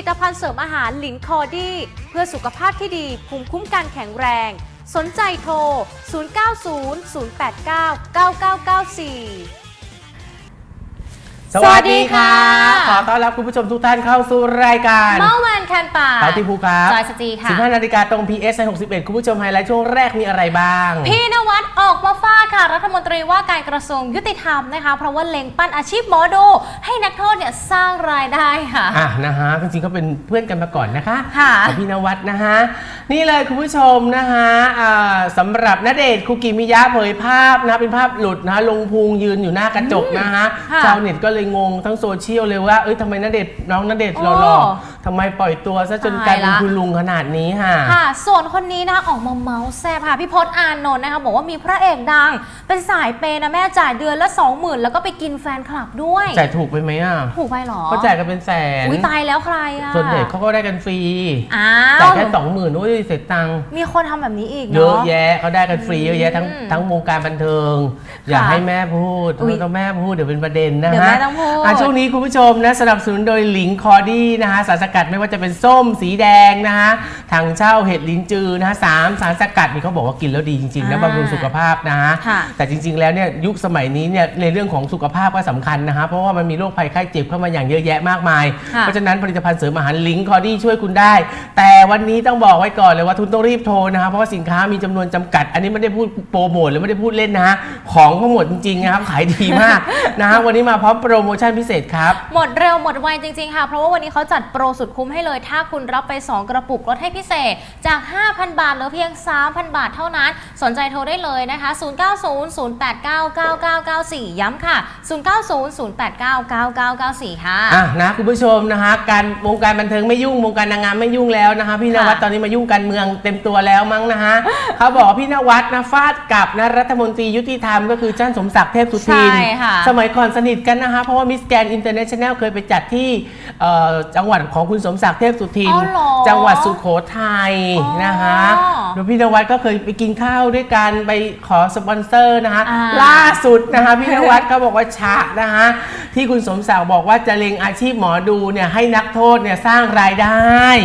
ลิตภัณฑ์เสริมอาหารหลินคอดี้เพื่อสุขภาพที่ดีภูมิคุ้มกันแข็งแรง สนใจโทร 0900899994 สวัสดีค่ะ ขอต้อนรับคุณผู้ชมทุกท่านเข้าสู่รายการเมื่อวานแคนป่าปาติภูครับจอยสจีค่ะ15นาฬิกาตรง PS 61 คุณผู้ชมไฮไลท์ช่วงแรกมีอะไรบ้าง พี่นวัดออกมาฟาดค่ะ รัฐมนตรีว่าการกระทรวงยุติธรรมนะคะ เพราะว่าเล็งปั้นอาชีพหมอดู ให้นักโทษเนี่ยสร้างรายได้ค่ะ อะนะฮะ จริงๆเขาเป็นเพื่อนกันมาก่อนนะคะค่ะกับพี่นวัดนะฮะ นี่เลยคุณผู้ชมนะฮะอ่าสำหรับณเดชน์คุกิมิยะเผยภาพนะเป็นภาพหลุดนะฮะลงพุงยืนอยู่หน้ากระจกนะฮะค่ะชาวเน็ตก็เลยงงทั้งโซเชียลเลยว่าเอ้ยทำไมณเดชน์น้องณเดชน์หโอ้ล่อๆทำไมปล่อยตัวซะจนกลายเป็นตายละคุณลุงขนาดนี้ค่ะ ค่ะ ส่วนคนนี้นะคะออกมาเมาส์แซ่บค่ะ พี่พศอานนท์นะคะบอกว่ามีพระเอกดัง เป็นสายเปย์นะแม่จ่ายเดือนละ 20,000 แล้วก็ไปกินแฟนคลับด้วย จ่ายถูกไปไหมอะถูกไปเหรอก็จ่ายกันเป็นแสน อุ้ยตายแล้วใครอะส่วนเด็กเขาก็ได้กันฟรีอ้าจ่ายวแค่สองหมื่นโอ้ยเสร็จตังค์มีคนทำแบบนี้อีกเยอะเนาะแยะเขาได้กันฟรีเยอะแยะทั้งอืมทั้งวงการบันเทิง อย่าค่ะให้แม่พูดอุ๊ยต้องแม่พูดเดี๋ยวเป็นประเด็นนะเดี๋ยวฮะ แม่ต้องพูดะช่วงนี้คุณผู้ชมนะสนับสนุนโดยหลิงคอดี้นะฮะสารสกัดไม่ว่าจะเป็นส้มสีแดงนะฮะทางเช่าเห็ดลิ้นจือนะฮะสามสารสกัดนี่เขาบอกว่ากินแล้วดีจริงๆนะอ่าบำรุงสุขภาพนะฮะค่ะแต่จริง ๆ แล้วเนี่ยยุคสมัยนี้เนี่ยในเรื่องของสุขภาพก็สำคัญนะฮะเพราะว่ามันมีโรคภัยไข้เจ็บเข้ามาอย่างเยอะแยะมากมาย ค่ะ เพราะฉะนั้นผลิตภัณฑ์เสริมอาหารลิงคอดี้ช่วยคุณได้ แต่วันนี้ต้องบอกไว้ก่อนเลยว่าทุนต้องรีบโทรนะฮะเพราะว่าสินค้ามีจำนวนจำกัด อันนี้ไม่ได้พูดโปรโมทหรือไม่ได้พูดเล่นนะฮะของทั้งหมดจริงๆนะครับขายดีมาก นะฮะวันนี้มาพร้อมโปรโมชั่นพิเศษครับ หมดเร็วหมดไวจริง ๆ ค่ะ เพราะว่าวันนี้เขาจัดโปรสุดคุ้มให้เลย ถ้าคุณรับไป 2 กระปุกลดให้พิเศษจาก 5,000 บาทเหลือเพียง 3,000 บาทเท่านั้น สนใจโทรได้เลยนะคะ 0900899994 ย้ำค่ะ 0900899994 ค่ะอะนะคุณผู้ชมนะฮะการวงการบันเทิงไม่ยุ่งวงการนางงามไม่ยุ่งแล้วนะคะพี่นวัดค่ะตอนนี้มายุ่งการเมืองเต็มตัวแล้วมั้งนะฮะเขาบอกว่าพี่นวัดนะฟาดกับนะรัฐมนตรียุติธรรมก็คือจ้านสมศักดิ์เทพสุทินใช่ค่ะสมัยก่อนสนิทกันนะคะเพราะว่ามิสแกนอินเตอร์เนชั่นแนลเคยไปจัดที่เอ่อจังหวัดของคุณสมศักดิ์เทพสุทิน อ๋อเหรอจังหวัดสุโขทัยอ๋อนะคะแล้วพี่นวัดก็เคยไปกินข้าวด้วยกันไปขอสปอนเซอร์นะคะอ่า ล่าสุดนะคะพี่นวัดก็บอกว่าชะนะคะ ที่คุณสมศักดิ์บอกว่าจะเล็งอาชีพหมอดูเนี่ยให้นักโทษเนี่ยสร้างรายได้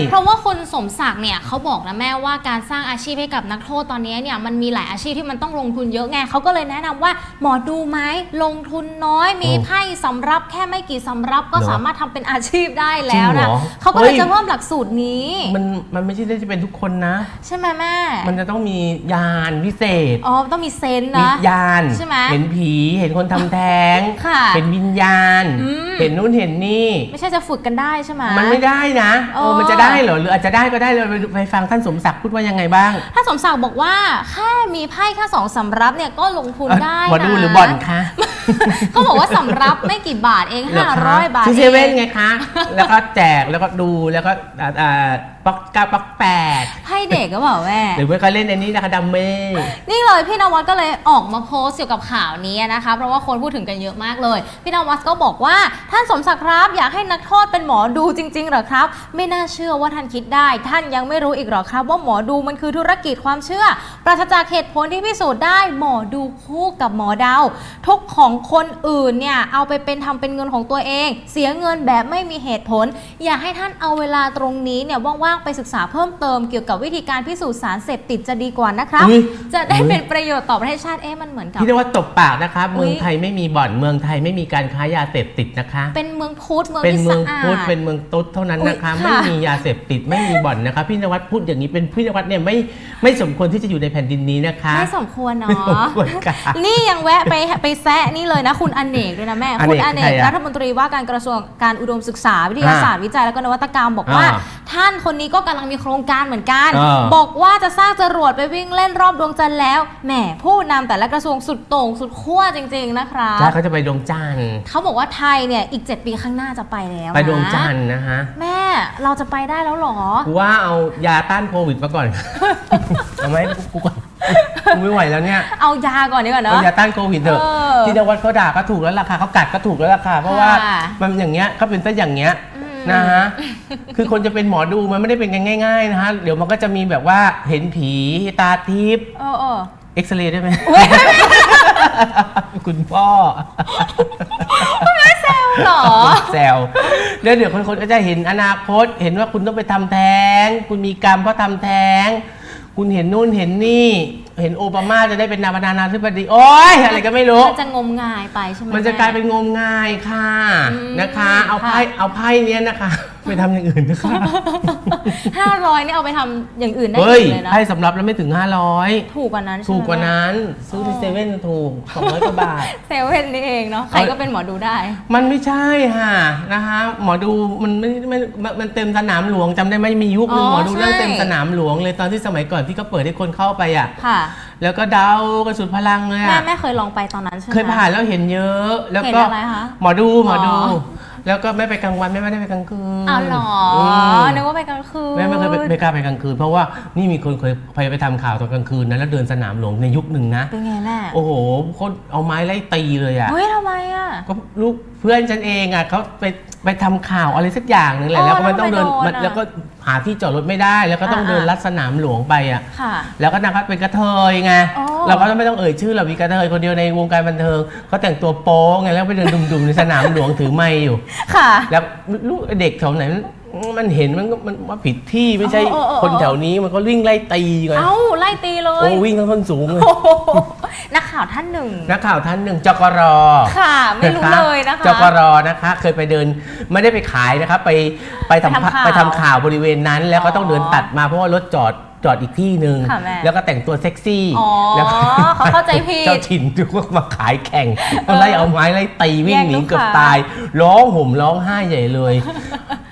เพราะว่าคุณสมศักดิ์เนี่ยเขาบอกนะแม่ว่าการสร้างอาชีพให้กับนักโทษตอนนี้เนี่ยมันมีหลายอาชีพที่มันต้องลงทุนเยอะไงเขาก็เลยแนะนำว่าหมอดูไหมลงทุนน้อยมีโอ้ไพ่สำรับแค่ไม่กี่สำรับก็เหรอสามารถทำเป็นอาชีพได้แล้วจริงเหรนะอเขาก็เลยเฮ้ยจะเพิ่มหลักสูตรนี้มันมันไม่ใช่ได้จะเป็นทุกคนนะ ใช่ไหมแม่ มันจะต้องมียานพิเศษอ๋อต้องมีเซนส์มีนะยานใช่ไหมเห็นผีเห็นคนทำแท้งค่ะเห็นวิญญาณอืม เห็นนู่นเห็นนี่ ไม่ใช่จะฝึกกันได้ใช่ไหม มันไม่ได้นะเออ๋ออมันจะได้เหรอหรืออาจจะได้ก็ได้เราไปไปฟังท่านสมศักดิ์พูดว่ายังไงบ้างถ้าสมศักดิ์บอกว่าแค่มีไพ่แค่สองสำรับเนี่ยก็ลงทุนได้หมอนะดูหรือบ่อนคะเขาบอกว่าสำรับไม่กี่บาทเอง เหรอคะ500 บาทที่เซเว่นองไงคะ แล้วก็แจกแล้วก็ดูแล้วก็อ่าอ่า ป๊อกเก้าป๊อกแปดให้เด็กก็บอกแม่หรือว่าเขาเล่นอันนี้นะคะดัมเม่นี่เลยพี่นวัดก็เลยออกมาโพสต์เกี่ยวกับข่าวนี้นะคะ เพราะว่าคนพูดถึงกันเยอะมากเลย พี่นวัดก็บอกว่าท่านสมศักดิ์ครับอยากให้นักโทษเป็นหมอดูจริง ๆ เหรอครับ ไม่น่าเชื่อว่าท่านคิดได้ ท่านยังไม่รู้อีกเหรอครับ ว่าหมอดูมันคือธุรกิจความเชื่อ ปราศจากเหตุผลที่พิสูจน์ได้หมอดูคู่กับหมอเดาทุกของคนอื่นเนี่ยเอาไปเป็นทำเป็นเงินของตัวเอง เสียเงินแบบไม่มีเหตุผล อยากให้ท่านเอาเวลาตรงนี้เนี่ยว่างๆไปศึกษาเพิ่มเติมเกี่ยวกับวิธีการพิสูจน์สารเสพติดจะดีกว่านะครับ อุ๊ย จะได้เป็นประโยชน์ต่อประเทศชาติเอ๊ะมันเหมือนกับ พี่เรียกว่าตบปากนะคะอุ๊ยเมืองไทยไม่มีบ่อนเมืองไทยไม่มีการค้ายาเสพติดนะคะ เป็นเมืองพุทธเมืองเป็นที่เมืสะองอาพุทธด เป็นเมืองตุ๊ดเท่านั้นนะคะ อุ๊ยไม่ค่ะ มียาเสพติดไม่มีบ่อนนะคะพี่นวัดพูดอย่างนี้เป็นพี่นวัดเนี่ยไม่ไม่สมควรที่จะอยู่ในแผ่นดินนี้นะคะ ไม่สมควรเนาไม่สมะ ควรค่ะ นี่ยังแวะไปไปแซะนี่เลยนะคุณอเนกด้วยนะแม่ อเนกคุณอเนกใครอะรัฐมนตรีว่าการกระทรวงการอุดมศึกษาวิทยาศาสตร์วิจัยและก็นวัตกรรมบอกว่า อ่าท่านคนนี้ก็กำลังมีโครงการเหมือนกัน อ่า บอกว่าจะสร้างจรวดไปวิ่งเล่นรอบดวงจันทร์แล้วแหมผู้นำแต่ละกระทรวงสุดโต่งสุดขั้วจริง ๆ นะครับใช่เขาจะไปดวงจันทร์เขาบอกว่าไทยเนี่ยอีก 7 ปีข้างหน้าจะไปแล้วไปดวงะจันทร์นะฮะแม่เราจะไปได้แล้วเหรอ กูว่าเอายาต้านโควิดมาก่อน เอาไหมกูก่อนกูไม่ไหวแล้วเนี่ยเอายาก่อนดีกว่าเนาะเอายาต้านโควิดเถอะเออที่นวัดเขาด่าก็ถูกแล้วราคาเขากัดก็ถูกแล้วราคาเพราะว่าค่ะ มันอย่างเงี้ยเขาเป็นซะอย่างเงี้ยอืม นะฮะ คือคนจะเป็นหมอดูมันไม่ได้เป็นกันง่าย ๆ นะฮะ เดี๋ยวมันก็จะมีแบบว่าเห็นผีตาทิพย์เออเออเอ็กซเรย์ได้ไหมคุณพ่อหรอแซวแล้วเดี๋ยวคนคนก็จะเห็นอนาคต เห็นว่าคุณต้องไปทำแท้ง คุณมีกรรมเพราะทำแท้ง คุณเห็นนู่นเห็นนี่ เห็นโอบามาจะได้เป็นนาประธานาธิบดี โอ๊ยอะไรก็ไม่รู้ มันจะงมงายไปใช่ไหมมันจะแกลายเป็นงมงายค่ะอืมนะคะ เอาค่ะไพ่เอาไพ่เนี้ยนะคะ ไปทำอย่างอื่นนะคะห้าร้อยนี่เอาไปทำอย่างอื่นได้เฮ้ยอีกเลยนะไพ่สำรับแล้วไม่ถึง500ถูกกว่านั้นใช่ไหมถูกกว่านั้น ซื้อที่เซเว่นถูก200กว่าบาทเซเว่นนี่เองเนาะใครก็เป็นหมอดูได้ มันไม่ใช่ค่ะนะคะหมอดูมันไม่ไม่มันมันเต็มสนามหลวงจำได้ไหมมียุคหนึงอ๋อหมอดูเรื่องใช่เต็มสนามหลวงเลยตอนที่สมัยก่อนที่เขาเปิดให้คนเข้าไปอะค่ะแล้วก็เดากันสุดพลังเลยแม่อะแม่เคยลองไปตอนนั้นใช่ไหม เคยผ่านแล้วเห็นเยอะ แล้วก็เห็นอะไรคะหมอดูหมอดูอ๋อแล้วก็ไม่ไปกลางวันไม่ไม่ได้ไปกลางคืนอ้าวเหรอม นึกว่าไปกลางคืน แม่ไม่เคยไปไม่กล้าไปกลางคืน เพราะว่านี่มีคนเคยไปไปทำข่าวตอนกลางคืนนะแล้วเดินสนามหลวงในยุคหนึ่งนะ เป็นไงแม่โอ้โหคนเอาไม้ไล่ตีเลยอะเฮ้ยทำไมอะ ก็ลูกเพื่อนฉันเองอะเขาไปไปทำข่าวอะไรสักอย่างหนึ่งแหละอ๋อแล้วก็มันต้องเดินแล้วทำไมโดนมันอะแล้วก็หาที่จอดรถไม่ได้ แล้วก็ต้องอ่าเดินอ่าลัดสนามหลวงไปอะ ค่ะ แล้วก็นางก็เป็นกระเทยไงอ๋อ เราก็ไม่ต้องเอ่ยชื่อเรามีกระเทยคนเดียวในวงการบันเทิงเขาแต่งตัวโป๊ไงแล้วไปเดินดุมๆในสนามหลวงถือไม้อยู่ ค่ะ แล้วลูกเด็กแถวไหนมันมันเห็นมันก็มันว่าผิดที่ไม่ใช่เออเออเออ คนแถวนี้มันก็วิ่งไล่ตีกันเอ้าไล่ตีเลโอ้ยวิ่งทั้งคนสูงเลย โอ้โห นักข่าวท่านหนึ่ง นักข่าวท่านหนึ่งจกรค่ะ ไม่รู้เลยนะคะจกรนะคะ เคยไปเดินไม่ได้ไปขายนะคะไปไปทำไปทำข่าวไปทำข่าวบริเวณนั้น แล้วก็ต้องอ๋อเดินตัดมาเพราะว่ารถจอดจอดอีกที่หนึ่งค่ะแม่แล้วก็แต่งตัวเซ็กซี่อ๋อแล้วก็เขาเข้าใจผิดเจ้าถิ่นดูว่ามาขายแข่งก็ไล่เอาไม้ไล่ตีวิ่งหนีแย่งลูกเกือบค้าตาย ร้องห่มร้องไห้ใหญ่เลย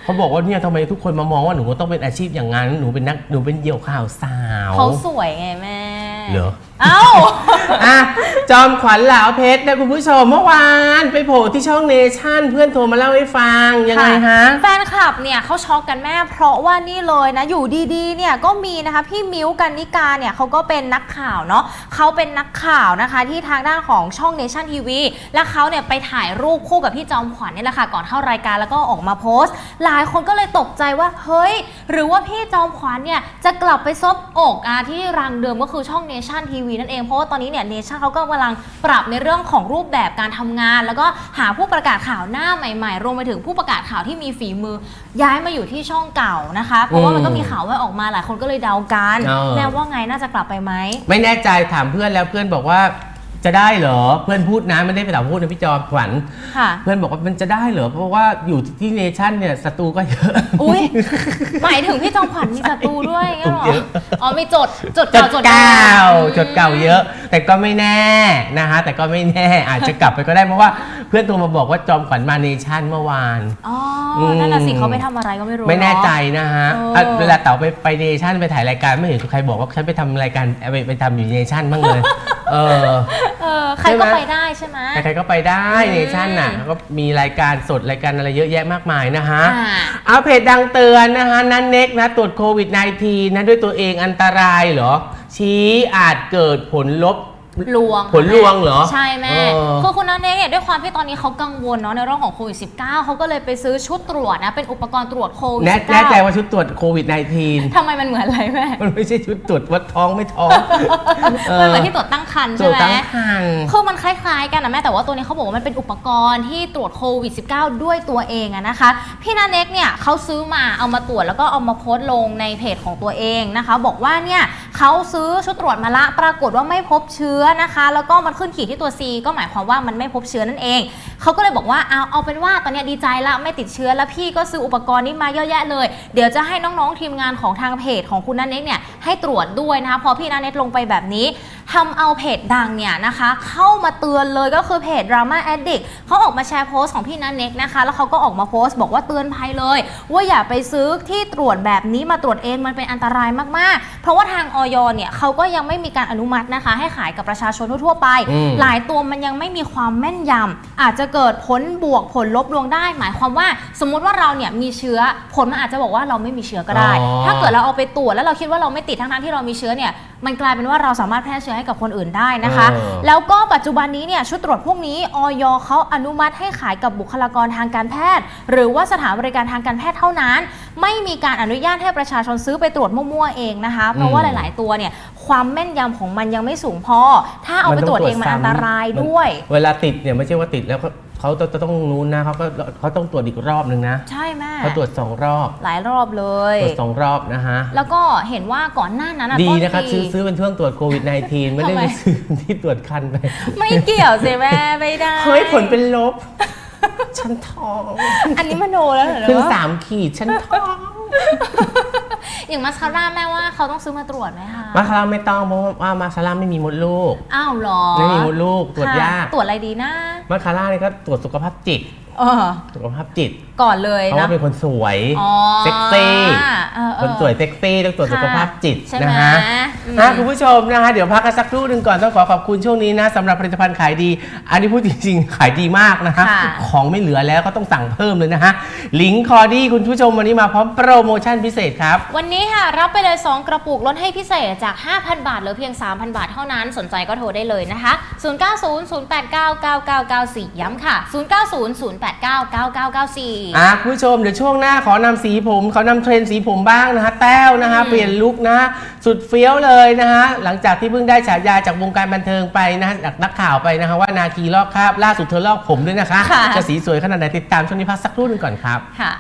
เขาบอกว่าเนี่ยทำไมทุกคนมามองว่าหนูก็ต้องเป็นอาชีพอย่างนั้นหนูเป็นนักหนูเป็นเหยี่ยวข่าวสาวเขาสวยไงแม่เหรอ เอ้า อะจอมขวัญเหลาเพชรนะคุณผู้ชมเมื่อวานไปโผล่ที่ช่องเนชั่น เพื่อนโทรมาเล่าให้ฟัง ยังไงฮะ แฟนคลับเนี่ยเขาช็อกกันแม่เพราะว่านี่เลยนะ อยู่ดีๆ เนี่ยก็มีนะคะ พี่มิ้วกันนิกาเนี่ยเขาก็เป็นนักข่าวเนาะเขาเป็นนักข่าวนะคะ ที่ทางด้านของช่องเนชั่นทีวีและเขาเนี่ยไปถ่ายรูปคู่กับพี่จอมขวัญเนี่ยแหละค่ะก่อนเข้ารายการแล้วก็ออกมาโพสต์ หลายคนก็เลยตกใจว่าเฮ้ย หรือว่าพี่จอมขวัญเนี่ยจะกลับไปซบอกอาที่รังเดิมก็คือช่องเนชั่นทีวีนั่นเองเพราะว่าตอนนี้เนี่ยเนชั่นเขาก็กำลังปรับในเรื่องของรูปแบบการทำงาน แล้วก็หาผู้ประกาศข่าวหน้าใหม่ ๆ รวมไปถึงผู้ประกาศข่าวที่มีฝีมือ ย้ายมาอยู่ที่ช่องเก่านะคะ เพราะว่ามันก็มีข่าวว่าออกมาหลายคนก็เลยเดากันเออแม่ว่าไงน่าจะกลับไปไหมไม่แน่ใจถามเพื่อนแล้วเพื่อนบอกว่า จะได้เหรอเพื่อนพูดนะไม่ได้ไปถามพูดนะพี่จอมขวัญค่ะ เพื่อนบอกว่ามันจะได้เหรอเพราะว่าอยู่ที่เนชั่นเนี่ยศัตรูก็เยอะ อุ้ยหมายถึงพี่จอมขวัญมีศัตรูด้วยงั้นเหรอเยอะอ๋อมีจดจดจเก่าดจดเก่าอืมจดเก่าเยอะ แต่ก็ไม่แน่นะฮะแต่ก็ไม่แน่อาจจะกลับไปก็ได้เพราะว่าเพื่อนโทรมาบอกว่าจอมขวัญมาเนชั่นเมื่อวานอ๋ออมนั่นน่ะสิเขาไปทำอะไรก็ไม่รู้ไม่แน่ใจเอะนะฮะเอออะเวลาเต๋าไปไปเนชั่นไปถ่ายรายการไม่เห็นใครบอกว่าฉันไปทำรายการไปไปทำอยู่เนชั่นบ้างเลย เออ เออใครก็ใช่ไหมไปได้ใช่ไหม ใครๆก็ไปได้อืมเนชั่นน่ะแล้วก็มีรายการสดรายการอะไรเยอะแยะมากมายนะฮะอ่าเอาเพจดังเตือนนะคะนันเน็กนะตรวจโควิด -19 นะด้วยตัวเองอันตรายเหรอ ชี้อาจเกิดผลลบ ลวงผลลวงเหรอใช่แม่เออคือคุณนันเนกเนี่ยด้วยความที่ตอนนี้เขากังวลเนาะในเรื่องของโควิด -19 เขาก็เลยไปซื้อชุดตรวจนะเป็นอุปกรณ์ตรวจโควิดแน่ -19 แน่ใจว่าชุดตรวจโควิด -19 ทำไมมันเหมือนอะไรแม่มันไม่ใช่ชุดตรวจวัดท้องไม่ท้องมันเหมือนที่ตรวจตั้งครรภ์ตรใช่วจไหมตั้งครรภ์คือมันคล้ายๆกันนะแม่แต่ว่าตัวนี้เขาบอกว่ามันเป็นอุปกรณ์ที่ตรวจโควิด -19 ด้วยตัวเองอะนะคะ พี่นาเน็กเนี่ยเขาซื้อมาเอามาตรวจแล้วก็เอามาโพสต์ลงในเพจของตัวเองนะคะ บอกว่าเนี่ย เขาซื้อชุดตรวจมาละ ปรากฏว่าไม่พบเชื้อนะคะ แล้วก็มันขึ้นขีดที่ตัว C ก็หมายความว่ามันไม่พบเชื้อนั่นเอง เขาก็เลยบอกว่าเอาเอาเป็นว่าตอนเนี้ยดีใจละไม่ติดเชื้อแล้วพี่ก็ซื้ออุปกรณ์นี้มาเยอะแยะเลย เดี๋ยวจะให้น้องๆทีมงานของทางเพจของคุณนันเน็กเนี่ยให้ตรวจด้วยนะคะพอพี่นันเน็กลงไปแบบนี้ทำเอาเพจดังเนี่ยนะคะ เข้ามาเตือนเลยก็คือเพจ Drama Addict เขาออกมาแชร์โพสต์ของพี่นันเน็กนะคะ แล้วเขาก็ออกมาโพสต์บอกว่าเตือนภัยเลย ว่าอย่าไปซื้อที่ตรวจแบบนี้มาตรวจเองมันเป็นอันตรายมากๆ เพราะว่าทางออยเนี่ยเขาก็ยังไม่มีการอนุมัตินะคะ ให้ขายกับประชาชนทั่วๆไปอืมหลายตัวมันยังไม่มีความแม่นยำอาจจะเกิดผลบวกผลลบลวงได้ หมายความว่าสมมุติว่าเราเนี่ยมีเชื้อผลมันอาจจะบอกว่าเราไม่มีเชื้อก็ได้ อ๋อ ถ้าเกิดเราเอาไปตรวจแล้วเราคิดว่าเราไม่ติดทั้งๆที่เรามีเชื้อเนี่ยมันกลายเป็นว่าเราสามารถแพร่เชื้อให้กับคนอื่นได้นะคะ เออ แล้วก็ปัจจุบันนี้เนี่ยชุดตรวจพวกนี้ออยเขาอนุมัติให้ขายกับบุคลากรทางการแพทย์ หรือว่าสถานบริการทางการแพทย์เท่านั้น ไม่มีการอนุญาตให้ประชาชนซื้อไปตรวจมั่วๆเองนะคะ เพราะว่าหลาย ๆ ตัวเนี่ยความแม่นยำของมันยังไม่สูงพอ ถ้าเอาไปตรวจเองมันอันตรายด้วย เวลาติดเนี่ยไม่ใช่ว่าติดแล้วก็เขาต้องต้องนู้นนะเขาก็เขาต้องตรวจอีกรอบหนึ่งนะ ใช่แม่เขาตรวจสองรอบ หลายรอบเลยตรวจสองรอบนะฮะ แล้วก็เห็นว่าก่อนหน้านั้นอะดีต้นนะครับปีซื้อซื้อเป็นเครื่องตรวจโควิด -19 ไม่ได้ทำไมไปซื้อที่ตรวจคันไป ไม่เกี่ยวสิแม่ไม่ได้เฮ้ยผลเป็นลบ ฉันท้อง อันนี้มโนแล้วเหรอขึ้นว่าสามขีดฉันท้อง อย่างมาสคาร่าแม่ว่าเขาต้องซื้อมาตรวจไหมคะมาคาร่าไม่ต้องเพราะว่ามาคาร่าไม่มีมดลูก อ้าวเหรอ ไม่มีมดลูกตรวจค่ะยาก ตรวจอะไรดีนะ มาคาร่าเนี่ยก็ตรวจสุขภาพจิตเออสุขภาพจิตก่อนเลยเพราะนะว่าเป็นคนสวย อ๋อเซ็กซี่ เออเออ คนสวยเซ็กซี่ต้องตรวจสุขภาพจิตใช่ไหมนะฮะอืม อะคุณผู้ชมนะคะเดี๋ยวพักกันสักครู่หนึ่งก่อนต้องขอขอบคุณช่วงนี้นะสำหรับผลิตภัณฑ์ขายดี อันนี้พูดจริงๆ ขายดีมากนะคะ ค่ะของไม่เหลือแล้วก็ต้องสั่งเพิ่มเลยนะฮะลิงคอดี้คุณผู้ชมวันนี้มาพร้อมโปรโมชั่นพิเศษครับ วันนี้ค่ะ รับไปเลย 2 กระปุกลดให้พิเศษจาก 5,000 บาทเหลือเพียง 3,000 บาทเท่านั้นสนใจก็โทรได้เลยนะคะ 0900899994 ย้ำค่ะ 0900899994อะคุณผู้ชมเดี๋ยวช่วงหน้าขอนำสีผมขอนำเทรนด์สีผมบ้างนะฮะแต้วนะฮะอืมเปลี่ยนลุคนะฮะสุดเฟี้ยวเลยนะฮะหลังจากที่เพิ่งได้ฉายาจากวงการบันเทิงไปนะฮะจากนักข่าวไปนะฮะว่านาคีลอกคราบล่าสุดเธอลอกผมด้วยนะคะ ค่ะ จะสีสวยขนาดไหนติดตามช่วงนี้พักสักครู่หนึงก่อนครับ ค่ะ